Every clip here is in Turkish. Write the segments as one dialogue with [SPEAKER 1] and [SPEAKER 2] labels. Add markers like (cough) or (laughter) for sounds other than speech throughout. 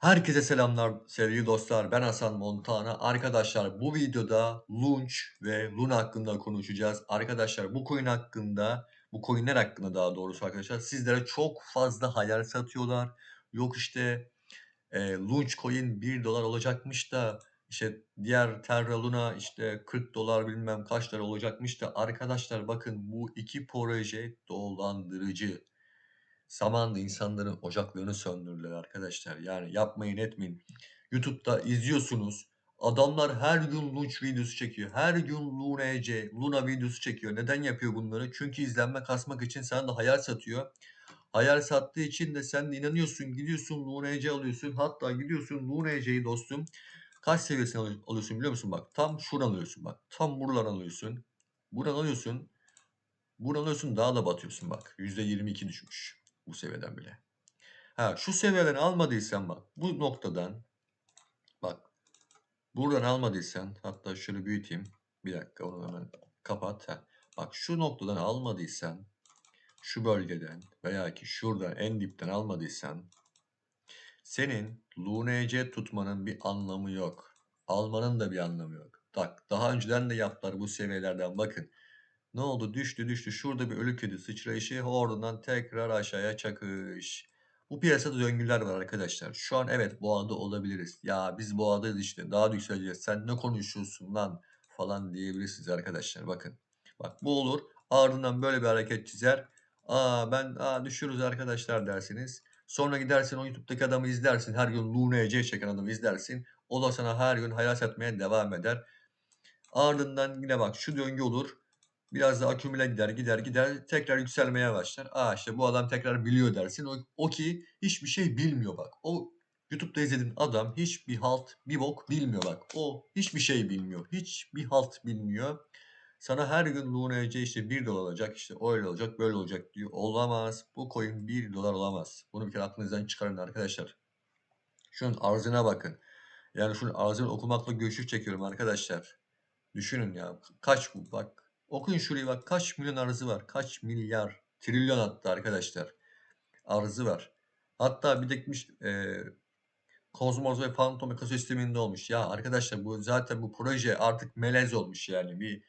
[SPEAKER 1] Herkese selamlar sevgili dostlar. Ben Hasan Montana. Arkadaşlar bu videoda Launch ve Luna hakkında konuşacağız. Arkadaşlar bu coin hakkında, bu coinler hakkında daha doğrusu arkadaşlar sizlere çok fazla hayal satıyorlar. Yok işte e, Launch coin 1 dolar olacakmış da işte diğer Terra Luna işte 40 dolar bilmem kaç lira olacakmış da arkadaşlar bakın bu iki proje dolandırıcı. Zamanında insanların ocaklarını söndürdüler arkadaşlar. Yani yapmayın etmeyin. YouTube'da izliyorsunuz. Adamlar her gün Launch videosu çekiyor. Her gün Luna EC, Luna videosu çekiyor. Neden yapıyor bunları? Çünkü izlenme kasmak için sana da hayal satıyor. Hayal sattığı için de sen de inanıyorsun. Gidiyorsun Luna EC alıyorsun. Hatta gidiyorsun Luna EC'yi dostum. Kaç seviyesini alı- alıyorsun biliyor musun? Bak tam şuradan alıyorsun bak. Tam buradan alıyorsun. Buradan alıyorsun. Buradan alıyorsun daha da batıyorsun bak. %22 düşmüş bu seviyeden bile. Ha şu seviyeden almadıysan bak bu noktadan bak buradan almadıysan hatta şöyle büyüteyim. Bir dakika onu hemen kapat. Ha. Bak şu noktadan almadıysan şu bölgeden veya ki şuradan en dipten almadıysan senin LUNC tutmanın bir anlamı yok. Almanın da bir anlamı yok. Bak daha önceden de yaptılar bu seviyelerden bakın. Ne oldu? Düştü düştü. Şurada bir ölü kedi sıçrayışı oradan tekrar aşağıya çakış. Bu piyasada döngüler var arkadaşlar. Şu an evet boğada olabiliriz. Ya biz boğadayız işte daha da yükseleceğiz. Sen ne konuşuyorsun lan falan diyebilirsiniz arkadaşlar. Bakın. Bak bu olur. Ardından böyle bir hareket çizer. Aa ben aa düşüyoruz arkadaşlar dersiniz. Sonra gidersin o YouTube'daki adamı izlersin. Her gün Luna EC çeken adamı izlersin. O da sana her gün hayal satmaya devam eder. Ardından yine bak şu döngü olur. Biraz da akümüle gider gider gider tekrar yükselmeye başlar. Aa işte bu adam tekrar biliyor dersin. O, o ki hiçbir şey bilmiyor bak. O YouTube'da izlediğin adam hiçbir halt bir bok bilmiyor bak. O hiçbir şey bilmiyor. Hiçbir halt bilmiyor. Sana her gün Luna EC işte 1 dolar olacak işte öyle olacak böyle olacak diyor. Olamaz. Bu coin 1 dolar olamaz. Bunu bir kere aklınızdan çıkarın arkadaşlar. Şunun arzına bakın. Yani şunun arzını okumakla göçük çekiyorum arkadaşlar. Düşünün ya kaç bu bak. Okuyun şurayı bak kaç milyon arzı var. Kaç milyar trilyon hatta arkadaşlar. Arzı var. Hatta bir de gitmiş e, Kozmos ve Phantom ekosisteminde olmuş. Ya arkadaşlar bu zaten bu proje artık melez olmuş yani. Bir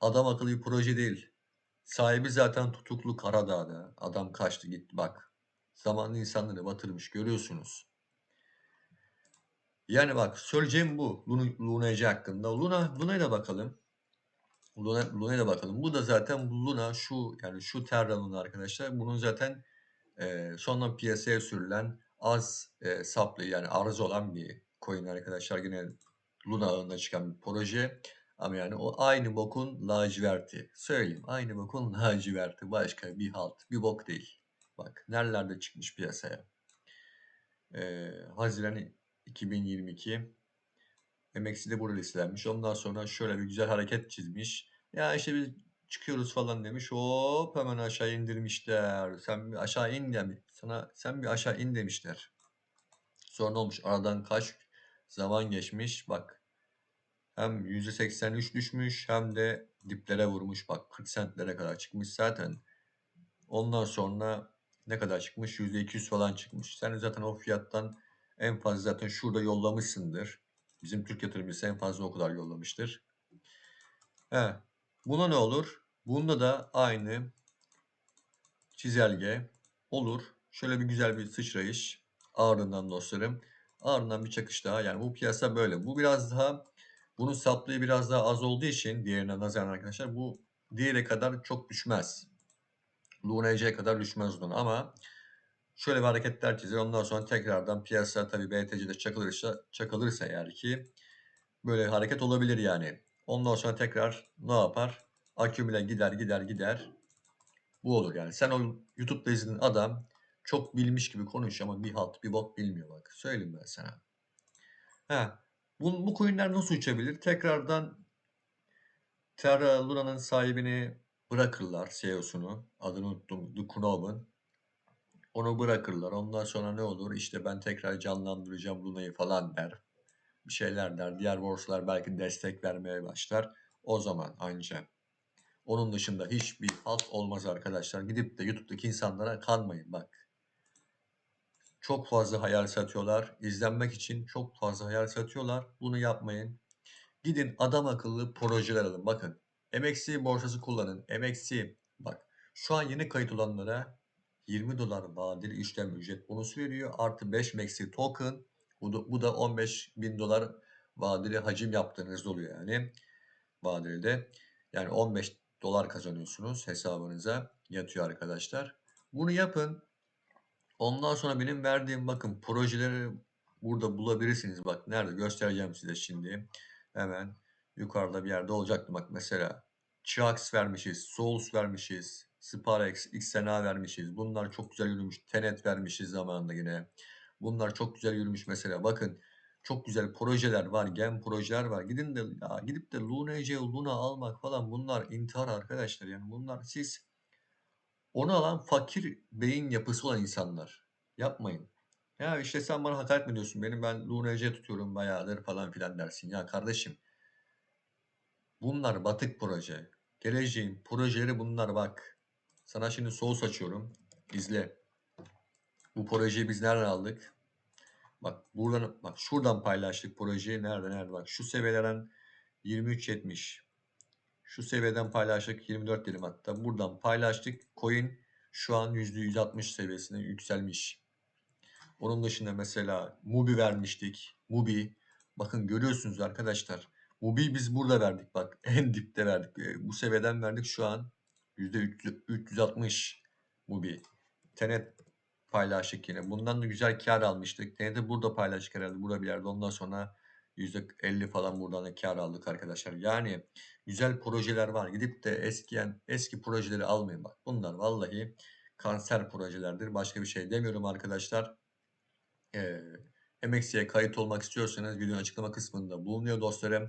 [SPEAKER 1] adam akıllı bir proje değil. Sahibi zaten tutuklu Karadağ'da. Adam kaçtı gitti bak. Zamanlı insanları batırmış görüyorsunuz. Yani bak söyleyeceğim bu Luna, Luna EC hakkında. Luna, Luna'ya da bakalım. Luna, Luna'ya da bakalım. Bu da zaten Luna şu yani şu Terra Luna arkadaşlar. Bunun zaten e, sonradan piyasaya sürülen az e, saplı yani arız olan bir coin arkadaşlar. Yine Luna ağında çıkan bir proje. Ama yani o aynı bokun laciverti. Söyleyeyim aynı bokun (laughs) laciverti. Başka bir halt, bir bok değil. Bak nerelerde çıkmış piyasaya. E, Haziran 2022 MX'i de burada listelenmiş. Ondan sonra şöyle bir güzel hareket çizmiş. Ya işte biz çıkıyoruz falan demiş. Hop hemen aşağı indirmişler. Sen bir aşağı in demiş. Sana sen bir aşağı in demişler. Sonra olmuş? Aradan kaç zaman geçmiş. Bak hem %83 düşmüş hem de diplere vurmuş. Bak 40 centlere kadar çıkmış zaten. Ondan sonra ne kadar çıkmış? %200 falan çıkmış. Sen zaten o fiyattan en fazla zaten şurada yollamışsındır. Bizim Türk yatırımcısı en fazla o kadar yollamıştır. He. Buna ne olur? Bunda da aynı çizelge olur. Şöyle bir güzel bir sıçrayış. Ardından dostlarım. Ardından bir çakış daha. Yani bu piyasa böyle. Bu biraz daha bunun saplığı biraz daha az olduğu için diğerine nazaran arkadaşlar bu diğeri kadar çok düşmez. Luna EC kadar düşmez bunun ama şöyle bir hareketler çizer. Ondan sonra tekrardan piyasa tabii BTC'de çakılırsa, çakılırsa eğer ki böyle hareket olabilir yani. Ondan sonra tekrar ne yapar? Akümüle gider gider gider. Bu olur yani. Sen o YouTube'da izlediğin adam çok bilmiş gibi konuşuyor ama bir halt bir bok bilmiyor bak. Söyleyeyim ben sana. Ha, bu, bu coinler nasıl uçabilir? Tekrardan Terra Luna'nın sahibini bırakırlar CEO'sunu. Adını unuttum. Knob'un. Onu bırakırlar. Ondan sonra ne olur? İşte ben tekrar canlandıracağım Luna'yı falan der. Bir şeyler der. Diğer borsalar belki destek vermeye başlar. O zaman ancak. Onun dışında hiçbir halt olmaz arkadaşlar. Gidip de YouTube'daki insanlara kanmayın bak. Çok fazla hayal satıyorlar. İzlenmek için çok fazla hayal satıyorlar. Bunu yapmayın. Gidin adam akıllı projeler alın. Bakın MXC borsası kullanın. MXC bak şu an yeni kayıt olanlara 20 dolar vadeli işlem ücret bonusu veriyor. Artı 5 MXC token. Bu da, bu da 15 bin dolar vadeli hacim yaptığınız oluyor yani. Vadeli de. Yani 15 dolar kazanıyorsunuz hesabınıza yatıyor arkadaşlar. Bunu yapın. Ondan sonra benim verdiğim bakın projeleri burada bulabilirsiniz. Bak nerede göstereceğim size şimdi. Hemen yukarıda bir yerde olacaktı. Bak mesela Chiax vermişiz, Souls vermişiz, Sparex, XNA vermişiz. Bunlar çok güzel yürümüş. Tenet vermişiz zamanında yine. Bunlar çok güzel yürümüş mesela. Bakın çok güzel projeler var, gem projeler var. Gidin de ya gidip de Luna EC, Luna almak falan bunlar intihar arkadaşlar. Yani bunlar siz onu alan fakir beyin yapısı olan insanlar. Yapmayın. Ya işte sen bana hakaret mi ediyorsun? Benim ben Luna EC tutuyorum bayağıdır falan filan dersin. Ya kardeşim bunlar batık proje. Geleceğin projeleri bunlar bak. Sana şimdi soğus açıyorum. İzle. Bu projeyi biz nereden aldık? Bak buradan bak şuradan paylaştık projeyi. Nerede nerede bak şu seviyelerden 23.70. Şu seviyeden paylaştık 24 dilim hatta. Buradan paylaştık. Coin şu an %160 seviyesine yükselmiş. Onun dışında mesela Mubi vermiştik. Mubi. Bakın görüyorsunuz arkadaşlar. Mubi biz burada verdik bak. En dipte verdik. Bu seviyeden verdik şu an %360 Mubi. Tenet paylaştık yine. Bundan da güzel kar almıştık. Tenet'i burada paylaştık herhalde. Burada bir yerde. Ondan sonra %50 falan buradan da kar aldık arkadaşlar. Yani güzel projeler var. Gidip de eskiyen eski projeleri almayın bak. Bunlar vallahi kanser projelerdir. Başka bir şey demiyorum arkadaşlar. Ee, MXC'ye kayıt olmak istiyorsanız videonun açıklama kısmında bulunuyor dostlarım.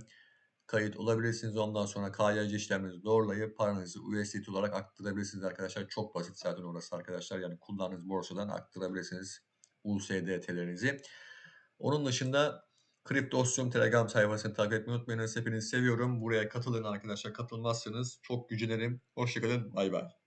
[SPEAKER 1] Kayıt olabilirsiniz. Ondan sonra KYC işlemlerinizi doğrulayıp paranızı USDT olarak aktarabilirsiniz arkadaşlar. Çok basit zaten orası arkadaşlar. Yani kullandığınız borsadan aktarabilirsiniz USDT'lerinizi. Onun dışında Kriptosum Telegram sayfasını takip etmeyi unutmayınız. Hepinizi seviyorum. Buraya katılın arkadaşlar. Katılmazsanız çok gücenirim. Hoşçakalın. Bay bay.